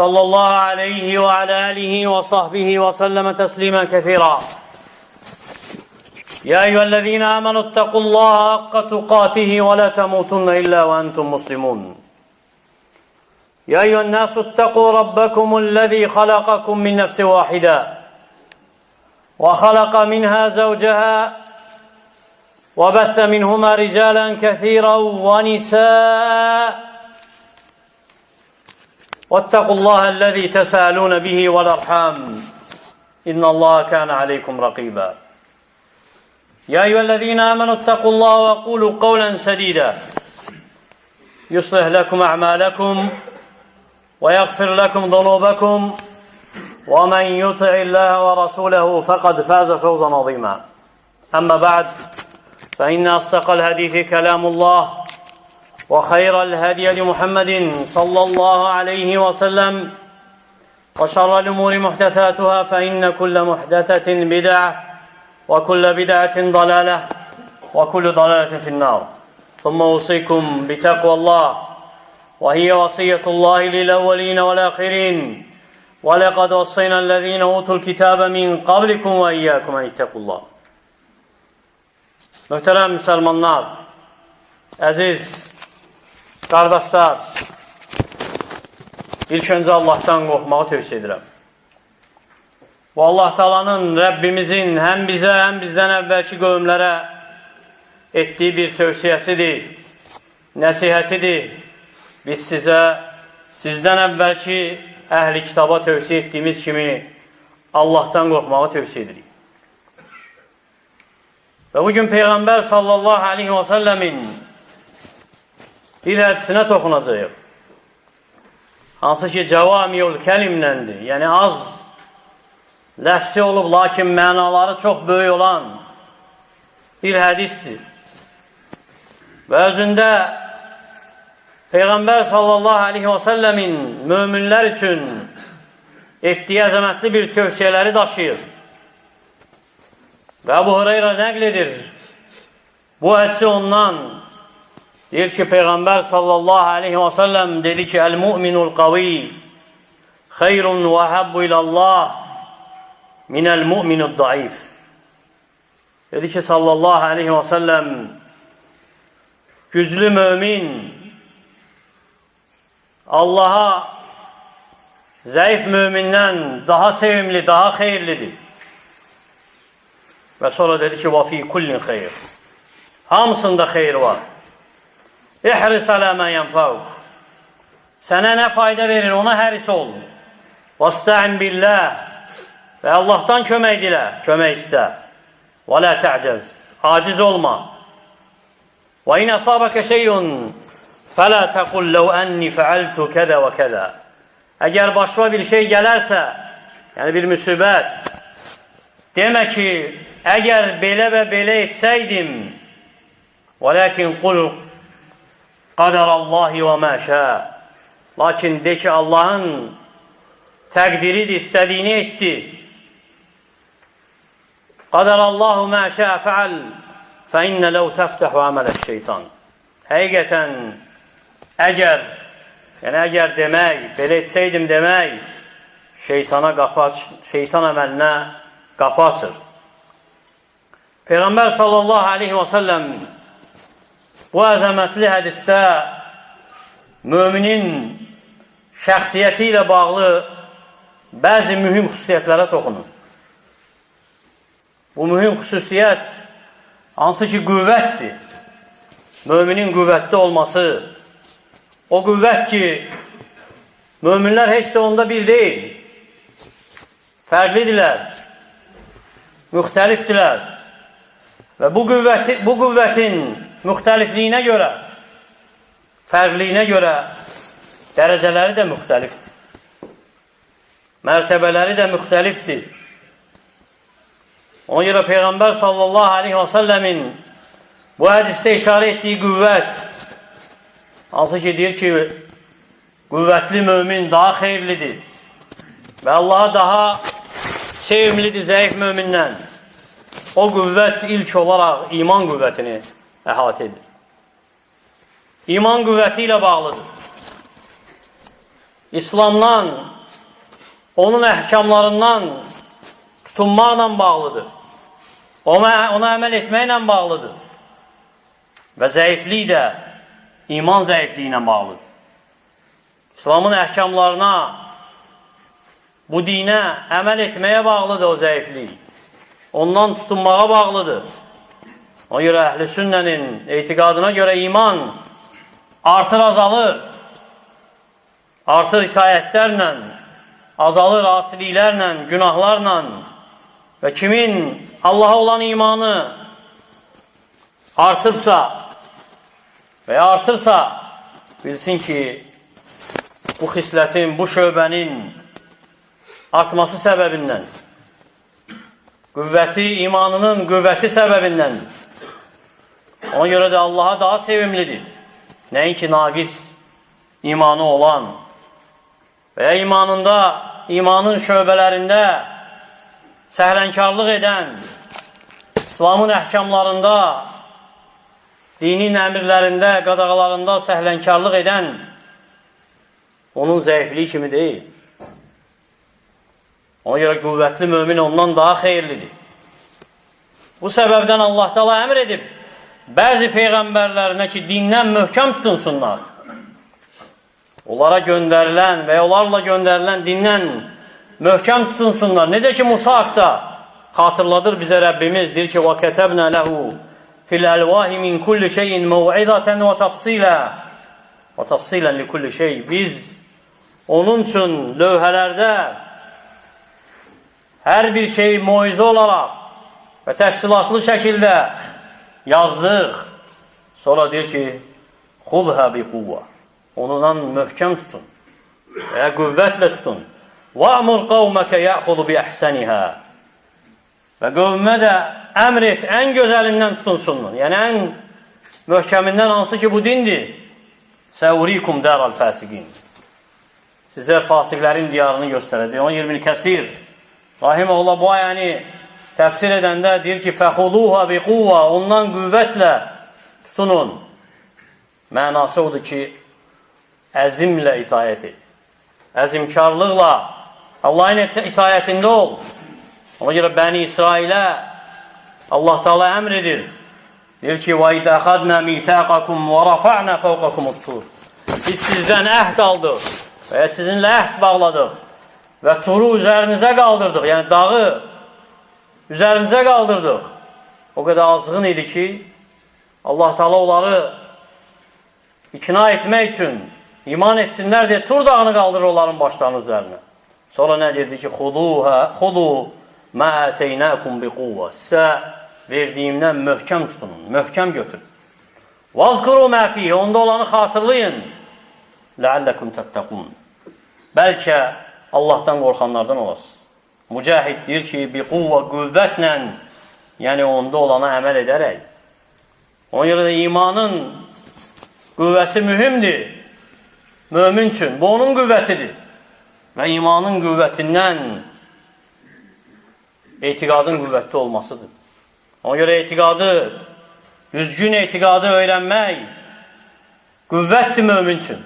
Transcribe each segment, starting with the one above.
صلى الله عليه وعلى آله وصحبه وسلم تسليما كثيرا. يا أيها الذين آمنوا اتقوا الله حق تقاته ولا تموتن إلا وأنتم مسلمون. يا أيها الناس اتقوا ربكم الذي خلقكم من نفس واحدة وخلق منها زوجها وبث منهما رجالا كثيرا ونساء واتقوا الله الذي تسالون به والارحام ان الله كان عليكم رقيبا يا ايها الذين آمنوا اتقوا الله وقولوا قولا سديدا يصلح لكم أعمالكم ويغفر لكم ذنوبكم ومن يطع الله ورسوله فقد فاز فوزا عظيما أما بعد فإن أصدق الحديث كلام الله وخير الهدي لمحمد صلى الله عليه وسلم وشر الأمور محدثاتها فإن كل محدثة بدعة وكل بدعة ضلالة وكل ضلالة في النار. ثم أوصيكم بتقوى الله وهي وصية الله للأولين والآخرين. ولقد وصينا الذين أوتوا الكتاب من قبلكم وإياكم أن اتقوا الله. Muhterem Müslümanlar, aziz Qardaşlar, ilk öncə Allahdan qorxmağı tövsiyə edirəm. Bu Allah talanın, Rəbbimizin həm bizə, həm bizdən əvvəlki qövmlərə etdiyi bir tövsiyəsidir, nəsihətidir. Biz sizə, sizdən əvvəlki əhli kitaba tövsiyə etdiyimiz kimi Allahdan qorxmağı tövsiyə edirik. Və bugün Peyğəmbər sallallahu aleyhi və səlləmin bir hədisinə toxunacağıq. Hansı ki, cəvamiyul kəlimləndir. Yəni, az ləfsi olub, lakin mənaları çox böyük olan bir hədisdir. Və özündə Peyğəmbər sallallahu aleyhi və səlləmin möminlər üçün etdiyi əzəmətli bir tövsiyələri daşıyır. Və Əbu Hureyra nəql edir. Bu hədisi ondan Deyir ki Peyğəmbər sallallahu aleyhi və səlləm dedi ki Əl-mu'minul qavi xeyrun və həbbu ilallah minəl mu'minul daif Dedi ki sallallahu aleyhi və səlləm güclü mümin Allaha zəif mümindən daha sevimli, daha xeyirlidir. Və sonra dedi ki, və fi kullin xeyr. Hamısında xeyir var. İhris alə mən yənfəuk. Sənə nə fayda verir, ona həris ol. Vəstə'in billah. Və Allahdan kömək dilə, kömək istə. Və lə tə'cəz. Aciz olma. Və in əsabəkə şeyun fələ təqul ləv ənni fəaltu kədə və kədə. Əgər başıma bir şey gələrsə, yəni bir müsibət, demə ki, əgər belə və belə etsəydim, və ləkin qul Qadarəllahi və məşə. Lakin de ki, Allahın təqdiridir, istədiyini etdi. Qadarəllahu məşə fəal fə innə ləv təftəhu əmələ şeytan. Həqiqətən, əgər, yəni əgər demək, belə etsəydim demək, şeytana qapı aç, şeytan əməlinə qapı açır. Peyğəmbər sallallahu aleyhi və səlləm Bu əzəmətli hədisdə müminin şəxsiyyəti ilə bağlı bəzi mühüm xüsusiyyətlərə toxunur. Bu mühüm xüsusiyyət hansı ki qüvvətdir. Müminin qüvvətli olması, o qüvvət ki, müminlər heç də onda bir deyil. Fərqlidirlər, müxtəlifdirlər. Və bu, qüvvəti, bu qüvvətin müxtəlifliyinə görə, fərqliyinə görə dərəcələri də müxtəlifdir. Mərtəbələri də müxtəlifdir. Ona görə Peyğəmbər sallallahu aleyhi və səlləmin bu hədisdə işarə etdiyi qüvvət, hansı ki, deyir ki, qüvvətli mömin daha xeyirlidir və Allaha daha sevimlidir zəif mömindən. O qüvvət ilk olaraq iman qüvvətini əhatə edir. İman qüvvəti ilə bağlıdır. İslamdan, onun əhkamlarından tutunmaqla bağlıdır. Ona, ona əməl etməklə bağlıdır. Və zəiflik də iman zəifliyi ilə bağlıdır. İslamın əhkamlarına, bu dinə əməl etməyə bağlıdır o zəiflik. Ondan tutunmağa bağlıdır. Ona görə əhl-i sünnənin etiqadına görə iman artır, azalır. Artır itayətlərlə, azalır asiliklərlə, günahlarla və kimin Allaha olan imanı artırsa və ya artırsa bilsin ki, bu xislətin, bu şöbənin artması səbəbindən, qüvvəti, imanının qüvvəti səbəbindən ona görə də Allaha daha sevimlidir. Nəinki naqis imanı olan və ya imanında, imanın şöbələrində səhlənkarlıq edən, İslamın əhkamlarında, dinin əmirlərində, qadağalarında səhlənkarlıq edən onun zəifliyi kimi deyil. Ona görə qüvvətli mömin ondan daha xeyirlidir. Bu səbəbdən Allah Taala əmr edib bəzi peyğəmbərlərinə ki, dindən möhkəm tutunsunlar. Onlara göndərilən və onlarla göndərilən dindən möhkəm tutunsunlar. Necə ki, Musa haqda xatırladır bizə Rəbbimiz, deyir ki, وَكَتَبْنَا لَهُ فِي الْأَلْوَاهِ مِنْ كُلِّ شَيْءٍ مَوْعِظَةً وَتَفْصِيلًا وَتَفْصِيلًا لِكُلِّ شَيْءٍ Biz onun üçün lövhələrdə hər bir şey muizə olaraq və təfsilatlı şəkildə yazdıq. Sonra deyir ki, xudhə bi quvva. Onundan möhkəm tutun. Və qüvvətlə tutun. Və əmur qavməkə yəxudu bi əhsənihə. Və qövmə də əmr et, ən gözəlindən tutunsunlar. Yəni, ən möhkəmindən hansı ki, bu dindir. Səurikum dəral fəsiqin. Sizə fasiqlərin diyarını göstərəcək. Onun 20 kəsir. Rahimə Allah bu ayəni təfsir edəndə deyir ki, fəxuduha bi quvva, ondan qüvvətlə tutunun. Mənası odur ki, əzimlə itayət et. Əzimkarlıqla Allahın itayətində ol. Ona görə Bəni İsrailə Allah Taala əmr edir. Deyir ki: "Və idə xadna mitaqakum və rafa'na fawqakum tur Biz sizdən əhd aldıq və sizinlə əhd bağladıq və turu üzərinizə qaldırdıq. Yəni dağı üzərinizə qaldırdıq. O qədər azğın idi ki, Allah Taala onları ikna etmək üçün iman etsinlər deyə Tur dağını qaldırır onların başlarının üzərinə. Sonra nə deyirdi ki, xuduha, xudu mə əteynakum bi quvva. Sizə verdiyimdən möhkəm tutunun, möhkəm götürün. Vazkuru mə fihi, onda olanı xatırlayın. Ləalləkum təttəqun. Bəlkə Allahdan qorxanlardan olasınız. Mücahid deyir ki, bi quvva qüvvətlə, yəni onda olana əməl edərək. Ona görə də imanın qüvvəsi mühümdir. Mömin üçün. Bu onun qüvvətidir. Və imanın qüvvətindən etiqadın qüvvətli olmasıdır. Ona görə etiqadı, düzgün etiqadı öyrənmək qüvvətdir mömin üçün.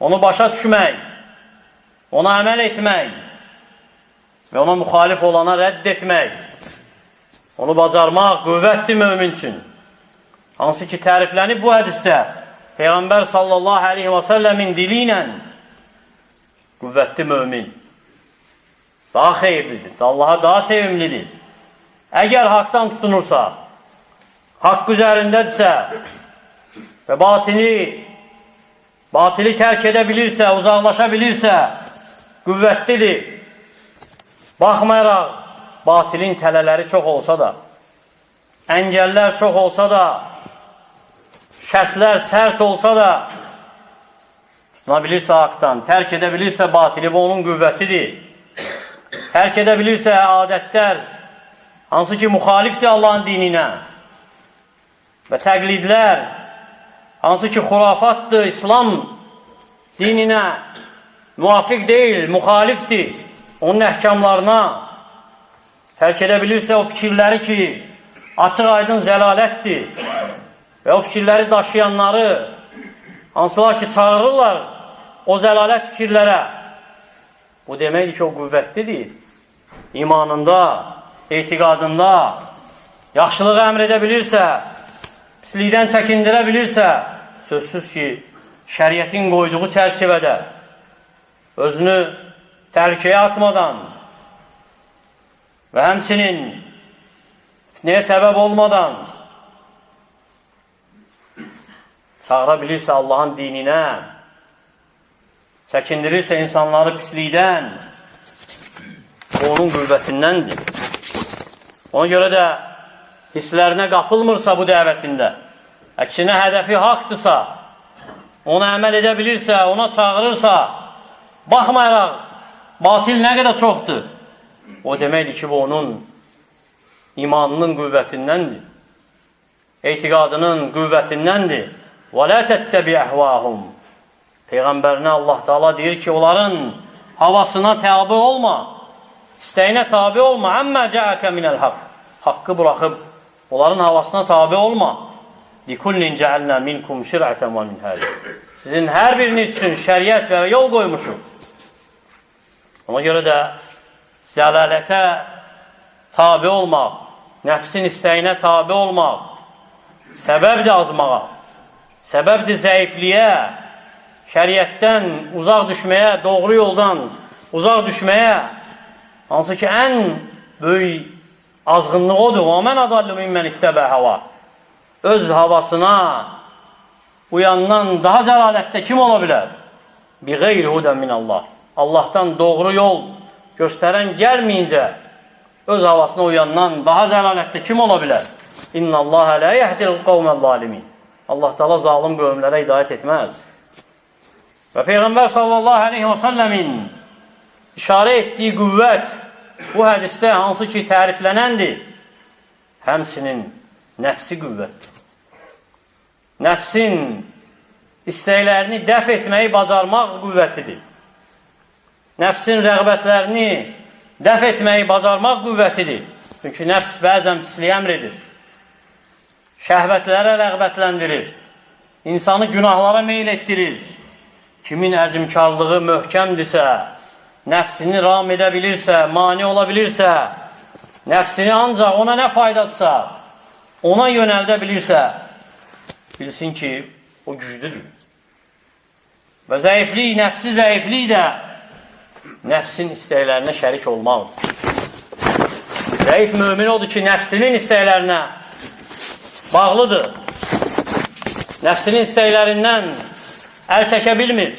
Onu başa düşmək, ona əməl etmək və ona müxalif olana rədd etmək, onu bacarmaq qüvvətdir mömin üçün. Hansı ki, təriflənib bu hədisdə Peyğəmbər sallallahu aleyhi və səlləmin dili ilə qüvvətli mömin daha xeyirlidir, Allaha daha sevimlidir. Əgər haqdan tutunursa, haqq üzərindədirsə və batili batili tərk edə bilirsə, uzaqlaşa bilirsə, qüvvətlidir. Baxmayaraq, batilin tələləri çox olsa da, əngəllər çox olsa da, şərtlər sərt olsa da, Tunabilirse haktan, terk edebilirse batili bu onun qüvvətidir. Terk edebilirse adetler, hansı ki muhaliftir Allah'ın dinine ve təqlidlər, hansı ki xurafatdır, İslam dinine muvafiq değil, muhaliftir, onun əhkamlarına terk edebilirse o fikirleri ki açıq aydın zəlalətdir və o fikirləri daşıyanları hansılar ki çağırırlar o zəlalət fikirlərə bu deməkdir ki o qüvvətlidir imanında, etiqadında yaxşılığı əmr edə bilirsə pislikdən çəkindirə bilirsə sözsüz ki şəriətin qoyduğu çərçivədə özünü təhlükəyə atmadan və həmçinin fitnəyə səbəb olmadan çağıra bilirsə Allahın dininə, çəkindirirsə insanları pislikdən, bu onun qüvvətindəndir. Ona görə də hisslərinə qapılmırsa bu dəvətində, əksinə hədəfi haqdırsa, ona əməl edə bilirsə, ona çağırırsa, baxmayaraq, batil nə qədər çoxdur, o deməkdir ki, bu onun imanının qüvvətindəndir. Etiqadının qüvvətindəndir. Və la təttəbi əhvahum. Peyğəmbərinə Allah Taala deyir ki, onların havasına tabi olma. İstəyinə tabi olma. Əmmə cəəkə minəl haqq. Haqqı buraxıb onların havasına tabi olma. Likullin cəalna minkum şir'atan və minhaj. Sizin hər biriniz üçün şəriət və yol qoymuşuq. Ona görə də zəlalətə tabi olmaq, nəfsin istəyinə tabi olmaq, səbəbdir azmağa, səbəbdir zəifliyə, şəriətdən uzaq düşməyə, doğru yoldan uzaq düşməyə, hansı ki, ən böyük azğınlıq odur. Və mən adallı mimmən ittəbə hava. Öz havasına uyandan daha zəlalətdə kim ola bilər? Bi qeyri hudən min Allah. Allahdan doğru yol göstərən gəlməyincə öz havasına uyandan daha zəlalətdə kim ola bilər? İnna Allah la yehdil qavmel zalimin. Allah Teala zalim qövmlərə hidayət etməz. Və Peyğəmbər sallallahu aleyhi və səlləmin işarə etdiyi qüvvət bu hədisdə hansı ki təriflənəndir, həmsinin nəfsi qüvvətdir. Nəfsin istəklərini dəf etməyi bacarmaq qüvvətidir. Nəfsin rəğbətlərini dəf etməyi bacarmaq qüvvətidir. Çünki nəfs bəzən pisliyə əmr edir. Şəhvətlərə rəğbətləndirir. İnsanı günahlara meyl etdirir. Kimin əzimkarlığı möhkəmdirsə, nəfsini ram edə bilirsə, mani ola bilirsə, nəfsini ancaq ona nə faydadırsa, ona yönəldə bilirsə, bilsin ki, o güclüdür. Və zəiflik, nəfsi zəiflik də nəfsin istəklərinə şərik olmaqdır. Zəif mümin odur ki, nəfsinin istəklərinə bağlıdır. Nəfsinin istəklərindən əl çəkə bilmir.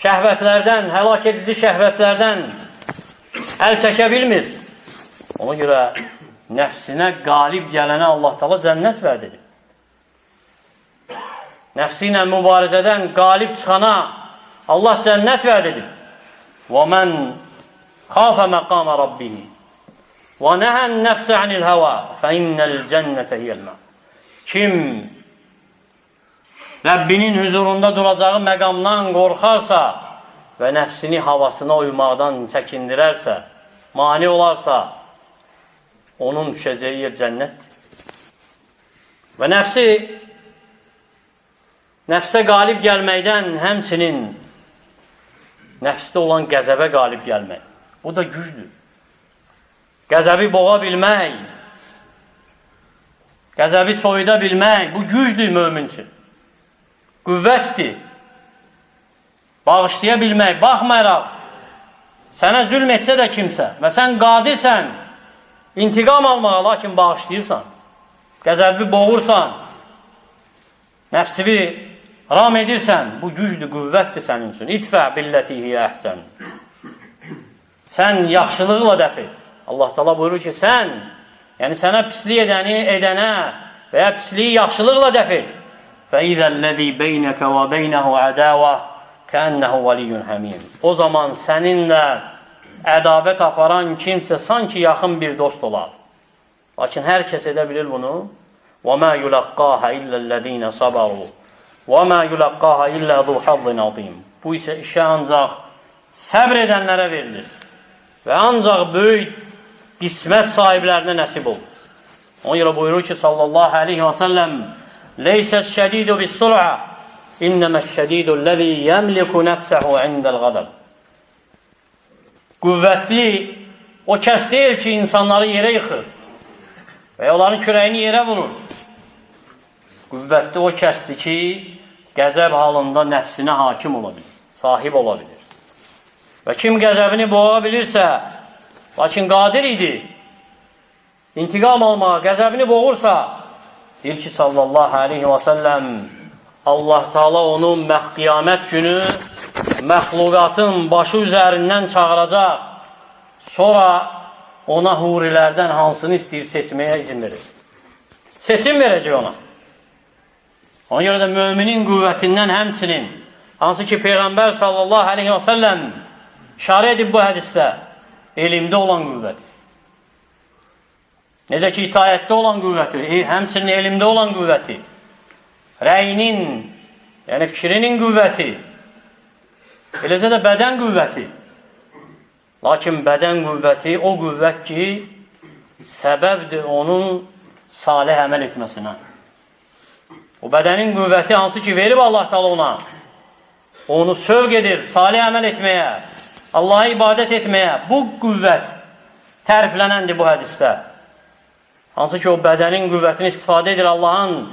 Şəhvətlərdən, həlak edici şəhvətlərdən əl çəkə bilmir. Ona görə nəfsinə qalib gələnə Allah Taala cənnət vəd edir. Nəfsi ilə mübarizədən qalib çıxana Allah cənnət vəd edir. Xafə məqama rabbihi və nəhən nəfsə anil həva fə innəl cənnətə hiyəlmə. Kim Rəbbinin huzurunda duracağı məqamdan qorxarsa və nəfsini havasına uymaqdan çəkindirərsə, mani olarsa, onun düşəcəyi yer cənnətdir. Və nəfsi nəfsə qalib gəlməkdən həmçinin nəfsdə olan qəzəbə qalib gəlmək. Bu da gücdür. Qəzəbi boğa bilmək, qəzəbi soyuda bilmək, bu gücdür mömin üçün. Qüvvətdir. Bağışlaya bilmək, baxmayaraq, sənə zülm etsə də kimsə və sən qadirsən intiqam almağa, lakin bağışlayırsan, qəzəbi boğursan, nəfsivi ram edirsən, bu güclü qüvvətdir sənin üçün. İtfə billətihi əhsən. Sən yaxşılıqla dəf et. Allah Taala buyurur ki, sən, yəni sənə pislik edəni edənə və ya pisliyi yaxşılıqla dəf et. فَاِذَا الَّذ۪ي بَيْنَكَ وَبَيْنَهُ عَدَاوَةٌ كَأَنَّهُ وَلِيٌّ حَمِيمٌ O zaman seninle ədavət aparan kimsə sanki yaxın bir dost olar. Lakin hər kəs edə bilir bunu. وَمَا يُلَقَّاهَ إِلَّا الَّذ۪ينَ صَبَرُوا وَمَا يُلَقَّاهَ إِلَّا ذُو حَظٍ عَظِيمٌ Bu isə işə ancaq səbr edənlərə verilir. Və ancaq böyük qismət sahiblərinə nəsib olur. Ona görə buyurur ki, sallallahu aleyhi və səlləm, Leysə şədidu bis sur'a, innəmə şədidu ləzi yəmliku nəfsəhu indəl qadab. Qüvvətli o kəs deyil ki, insanları yerə yıxır və onların kürəyini yerə vurur. Qüvvətli o kəsdir ki, qəzəb halında nəfsinə hakim ola bilir, sahib ola bilir. Və kim qəzəbini boğa bilirsə, lakin qadir idi, intiqam almağa, qəzəbini boğursa, deyir ki, sallallahu aleyhi və səlləm, Allah Taala onu qiyamət günü məxluqatın başı üzərindən çağıracaq. Sonra ona hurilərdən hansını istəyir seçməyə izin verir. Seçim verəcək ona. Ona görə də müminin qüvvətindən həmçinin hansı ki Peyğəmbər sallallahu aleyhi və səlləm işarə edib bu hədisdə elmdə olan qüvvət. Necə ki itayətdə olan qüvvəti, e, həmçinin elmdə olan qüvvəti, rəyinin, yəni fikrinin qüvvəti, eləcə də bədən qüvvəti. Lakin bədən qüvvəti o qüvvət ki, səbəbdir onun salih əməl etməsinə. O bədənin qüvvəti hansı ki verib Allah Taala ona, onu sövq edir salih əməl etməyə, Allah'a ibadət etməyə. Bu qüvvət təriflənəndir bu hədisdə. Hansı ki o bədənin qüvvətini istifadə edir Allahın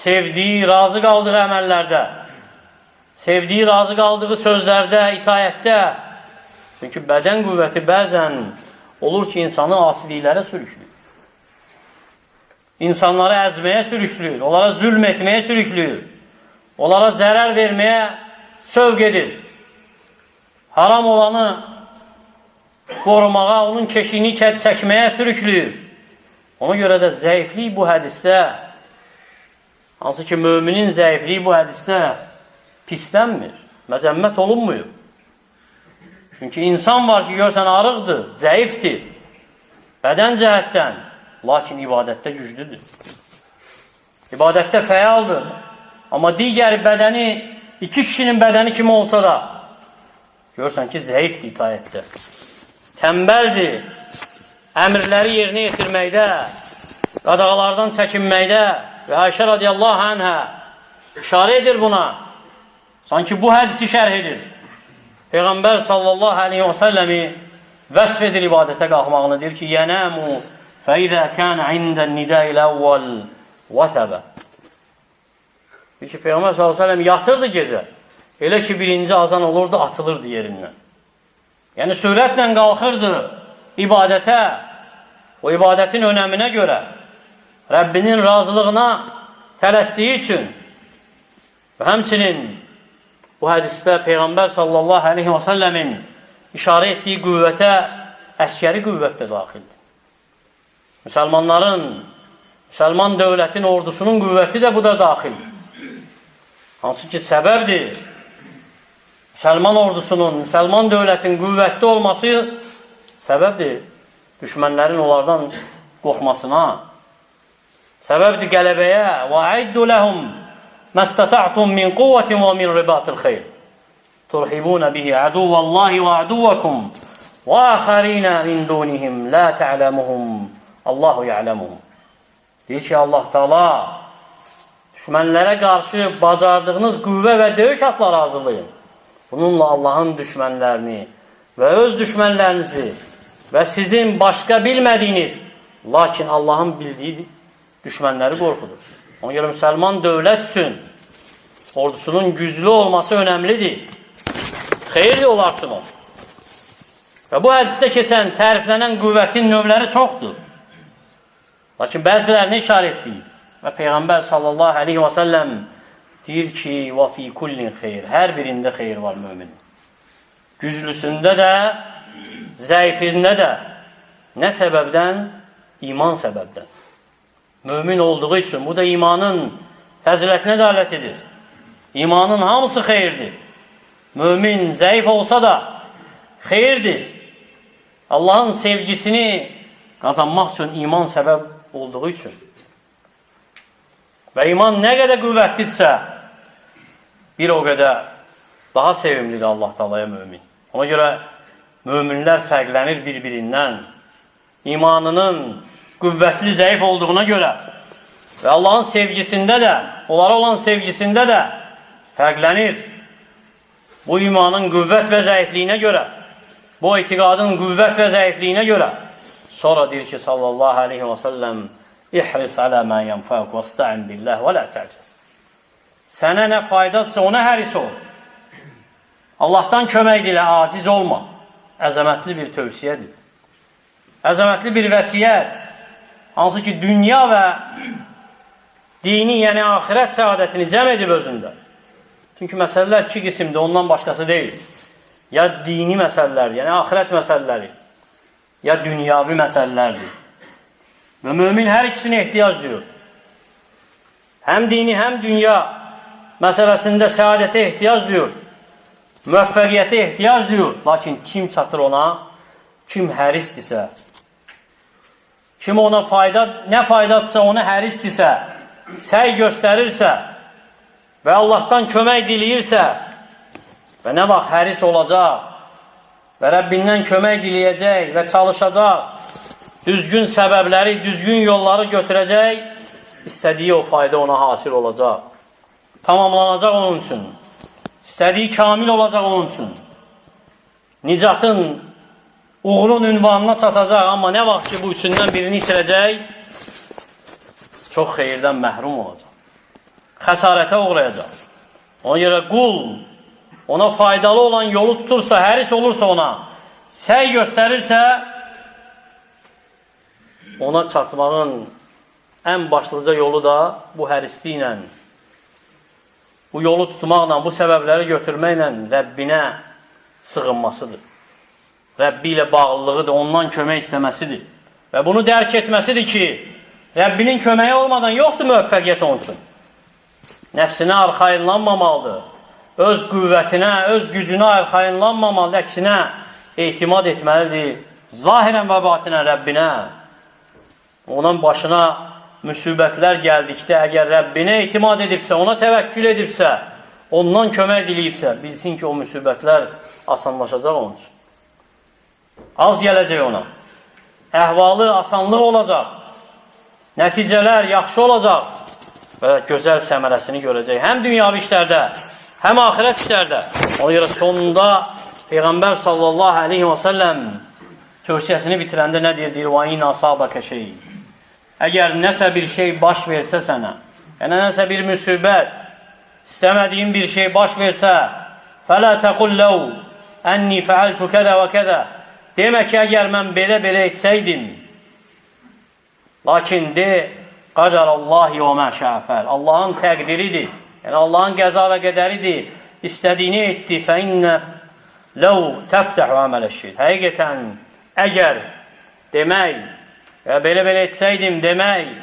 sevdiyi, razı qaldığı əməllərdə, sevdiyi, razı qaldığı sözlərdə, itayətdə. Çünki bədən qüvvəti bəzən olur ki, insanı asiliklərə sürüklüyür. İnsanları əzməyə sürüklüyür, onlara zülm etməyə sürüklüyür, onlara zərər verməyə sövq edir. Haram olanı qorumağa, onun keşiyini çəkməyə sürüklüyür. Ona görə də zəiflik bu hədisdə, hansı ki, müminin zəifliyi bu hədisdə pislənmir, məzəmmət olunmuyor. Çünki insan var ki, görsən arıqdır, zəifdir, bədən cəhətdən, lakin ibadətdə güclüdür. İbadətdə fəaldır. Amma digər bədəni, iki kişinin bədəni kimi olsa da, görsən ki, zəifdir itayətdə. Təmbəldir, əmrləri yerinə yetirməkdə, qadağalardan çəkinməkdə və Ayşə radiyallahu anhə işarə edir buna. Sanki bu hədisi şərh edir. Peyğəmbər sallallahu aleyhi və səlləmi vəsf edir ibadətə qalxmağını. Deyir ki, yənəmu fəidə kənə indən nidəil əvvəl vətəbə. Deyir ki, Peyğəmbər səlləm yatırdı gecə. Elə ki, birinci azan olurdu, atılırdı yerindən. Yəni, sürətlə qalxırdı ibadətə, o ibadətin önəminə görə, Rəbbinin razılığına tələsdiyi üçün və həmçinin bu hədisdə Peyğəmbər sallallahu aleyhi və səlləmin işarə etdiyi qüvvətə əskəri qüvvət də daxildir. Müsəlmanların, müsəlman dövlətin ordusunun qüvvəti də bu da daxildir. Hansı ki, səbəbdir. Müsəlman ordusunun, müsəlman dövlətin qüvvətli olması səbəbdir düşmənlərin onlardan qorxmasına. Səbəbdir qələbəyə. Məstəta'tum min quvvətin və min ribatil xeyr. Turhibuna bihi aduvallahi və aduvakum və axarina min dunihim la ta'lamuhum. Allahu ya'lamuhum. Deyir ki, Allah Taala düşmənlərə qarşı bacardığınız qüvvə və döyüş atları hazırlayın. Bununla Allahın düşmənlərini və öz düşmənlərinizi və sizin başqa bilmədiyiniz, lakin Allahın bildiyi düşmənləri qorxudur. Ona görə müsəlman dövlət üçün ordusunun güclü olması önəmlidir. Xeyirli olarsın o. Və bu hədisdə keçən, təriflənən qüvvətin növləri çoxdur. Lakin bəzilərini işarə etdik. Və Peyğəmbər sallallahu aleyhi və səlləm deyir ki, və fi kullin xeyr. Hər birində xeyr var mömin. Güclüsündə də, zəifində də. Nə səbəbdən? İman səbəbdən. Mömin olduğu üçün. Bu da imanın fəzilətinə dəlalət edir. İmanın hamısı xeyirdir. Mömin zəif olsa da xeyirdir. Allahın sevgisini qazanmaq üçün iman səbəb olduğu üçün. Və iman nə qədər qüvvətlidirsə, bir o qədər daha sevimlidir Allah Taalaya mömin. Ona görə möminlər fərqlənir bir-birindən. İmanının qüvvətli, zəif olduğuna görə və Allahın sevgisində də, onlara olan sevgisində də fərqlənir. Bu imanın qüvvət və zəifliyinə görə, bu etiqadın qüvvət və zəifliyinə görə sonra deyir ki, sallallahu aleyhi və səlləm İhris alə mə yənfəq və stə'in billəh və lə təcəz. Sənə nə faydadırsa ona həris ol. Allahdan kömək dilə, aciz olma. Əzəmətli bir tövsiyədir. Əzəmətli bir vəsiyyət. Hansı ki, dünya və dini, yəni axirət səadətini cəm edib özündə. Çünki məsələlər iki qismdir, ondan başqası deyil. Ya dini məsələlər, yəni axirət məsələləri, ya dünyavi məsələlərdir. Və mömin hər ikisinə ehtiyac duyur. Həm dini, həm dünya məsələsində səadətə ehtiyac duyur. Müvəffəqiyyətə ehtiyac duyur. Lakin kim çatır ona? Kim hərisdirsə, kim ona fayda, nə faydadırsa ona hərisdirsə, səy göstərirsə və Allahdan kömək diləyirsə və nə vaxt həris olacaq və Rəbbindən kömək diləyəcək və çalışacaq, düzgün səbəbləri, düzgün yolları götürəcək, istədiyi o fayda ona hasil olacaq. Tamamlanacaq onun üçün. İstədiyi kamil olacaq onun üçün. Nicatın uğurun ünvanına çatacaq, amma nə vaxt ki bu üçündən birini itirəcək, çox xeyirdən məhrum olacaq. Xəsarətə uğrayacaq. Ona görə qul ona faydalı olan yolu tutursa, həris olursa ona, səy göstərirsə, ona çatmağın ən başlıca yolu da bu hərisliklə, bu yolu tutmaqla, bu səbəbləri götürməklə Rəbbinə sığınmasıdır. Rəbbi ilə bağlılığıdır, ondan kömək istəməsidir. Və bunu dərk etməsidir ki, Rəbbinin köməyi olmadan yoxdur müvəffəqiyyət onun üçün. Nəfsinə arxayınlanmamalıdır. Öz qüvvətinə, öz gücünə arxayınlanmamalıdır. Əksinə etimad etməlidir. Zahirən və batinə Rəbbinə. Onun başına müsibətlər gəldikdə, əgər Rəbbinə etimad edibsə, ona təvəkkül edibsə, ondan kömək diləyibsə, bilsin ki, o müsibətlər asanlaşacaq onun üçün. Az gələcək ona. Əhvalı asanlıq olacaq. Nəticələr yaxşı olacaq və gözəl səmərəsini görəcək. Həm dünyavi işlərdə, həm axirət işlərdə. Ona görə sonunda Peyğəmbər sallallahu aleyhi və səlləm tövsiyəsini bitirəndə nə deyir? Deyir, وَاِنْ أَصَابَكَ شَيْءٍ Əgər nəsə bir şey baş versə sənə, yəni nəsə bir müsibət, istəmədiyin bir şey baş versə, فَلَا تَقُلْ لَوْ أَنِّي فَعَلْتُ كَذَا وَكَذَا Demə ki, əgər mən belə-belə etsəydim, lakin de, qədərallahi və mə şəfəl. Allahın təqdiridir, yəni Allahın qəza və qədəridir. İstədiyini etdi, fə innə ləv təftəhu əmələşir. Həqiqətən, əgər demək, və belə-belə etsəydim demək,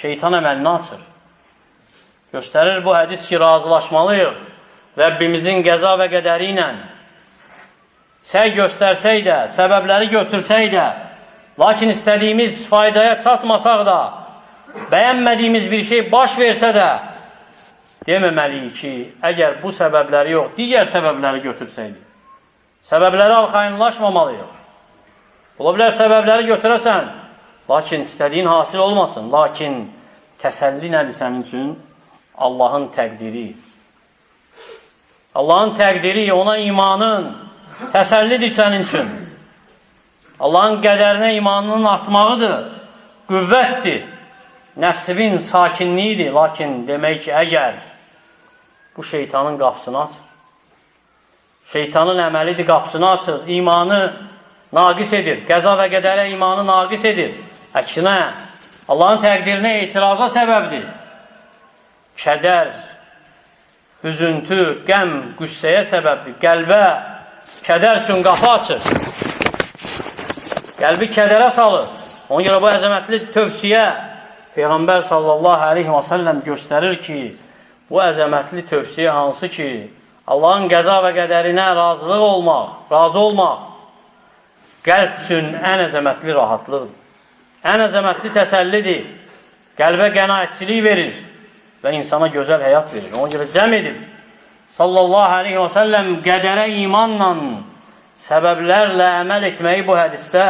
şeytan əməlini açır. Göstərir bu hədis ki, razılaşmalıyıq Rəbbimizin qəza və qədəri ilə səy göstərsək də, səbəbləri götürsək də, lakin istədiyimiz faydaya çatmasaq da, bəyənmədiyimiz bir şey baş versə də, deməməliyik ki, əgər bu səbəbləri yox, digər səbəbləri götürsəydik. Səbəbləri arxayınlaşmamalıyıq. Ola bilər səbəbləri götürəsən, lakin istədiyin hasil olmasın. Lakin təsəlli nədir sənin üçün? Allahın təqdiri. Allahın təqdiri, ona imanın, təsəllidir sənin üçün. Allahın qədərinə imanının artmağıdır, qüvvətdir, nəfsivin sakinliyidir. Lakin demək ki, əgər bu şeytanın qapısını açır, şeytanın əməlidir, qapısını açır, imanı naqis edir, qəza və qədərə imanı naqis edir. Əksinə, Allahın təqdirinə etiraza səbəbdir. Kədər, hüzüntü, qəm, qüssəyə səbəbdir. Qəlbə kədər üçün qapı açır. Qəlbi kədərə salır. Ona görə bu əzəmətli tövsiyə Peyğəmbər sallallahu aleyhi və səlləm göstərir ki, bu əzəmətli tövsiyə hansı ki, Allahın qəza və qədərinə razılıq olmaq, razı olmaq qəlb üçün ən əzəmətli rahatlıqdır. Ən əzəmətli təsəllidir. Qəlbə qənaətçilik verir və insana gözəl həyat verir. Ona görə cəm edib sallallahu aleyhi və səlləm qədərə imanla səbəblərlə əməl etməyi bu hədisdə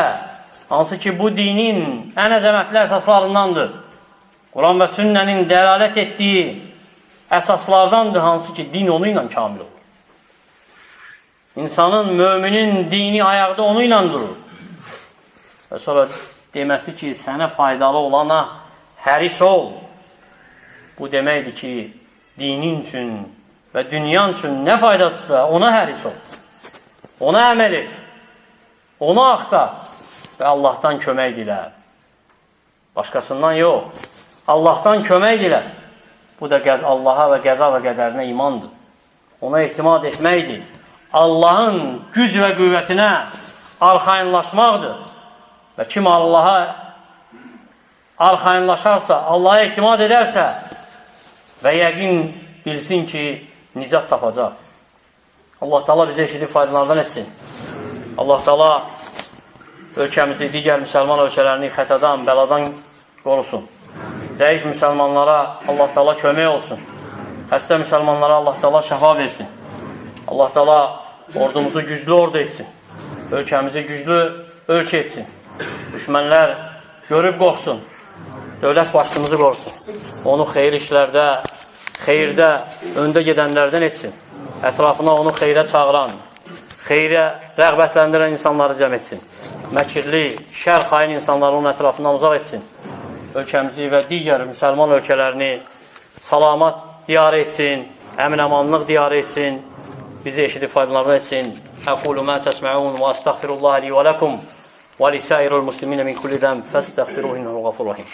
hansı ki bu dinin ən əzəmətli əsaslarındandır. Quran və sünnənin dəlalət etdiyi əsaslardandır hansı ki din onu ilə kamil olur. İnsanın, müminin dini ayaqda onu ilə durur. Və sonra deməsi ki, sənə faydalı olana həris ol. Bu deməkdir ki, dinin üçün və dünyan üçün nə faydasısa ona həris ol. Ona əməl et. Onu axtar və Allahdan kömək dilə. Başqasından yox. Allahdan kömək dilə. Bu da qəz Allaha və qəza və qədərinə imandır. Ona etimad etməkdir. Allahın güc və qüvvətinə arxayınlaşmaqdır. Və kim Allaha arxayınlaşarsa, Allaha etimad edərsə və yəqin bilsin ki, nicat tapacaq. Allah Taala bizə eşidib faydalardan etsin. Allah Taala ölkəmizi, digər müsəlman ölkələrini xətadan, bəladan qorusun. Zəif müsəlmanlara Allah Taala kömək olsun. Xəstə müsəlmanlara Allah Taala şəfa versin. Allah Taala ordumuzu güclü ordu etsin. Ölkəmizi güclü ölkə etsin. Düşmənlər görüb qorxsun. Dövlət başçımızı qorusun. Onu xeyir işlərdə, xeyirdə öndə gedənlərdən etsin. Ətrafına onu xeyrə çağıran, xeyrə rəğbətləndirən insanları cəm etsin. Məkirli, şər xain insanları onun ətrafından uzaq etsin. Ölkəmizi və digər müsəlman ölkələrini salamat diyar etsin, əmin-əmanlıq diyar etsin, bizi eşidib faydalarını etsin. Əqulu mə təsməun və əstəğfirullah li və ləkum və lisəirul musliminə min kulli dəm fəstəğfiruhu innəhu qafur rahim.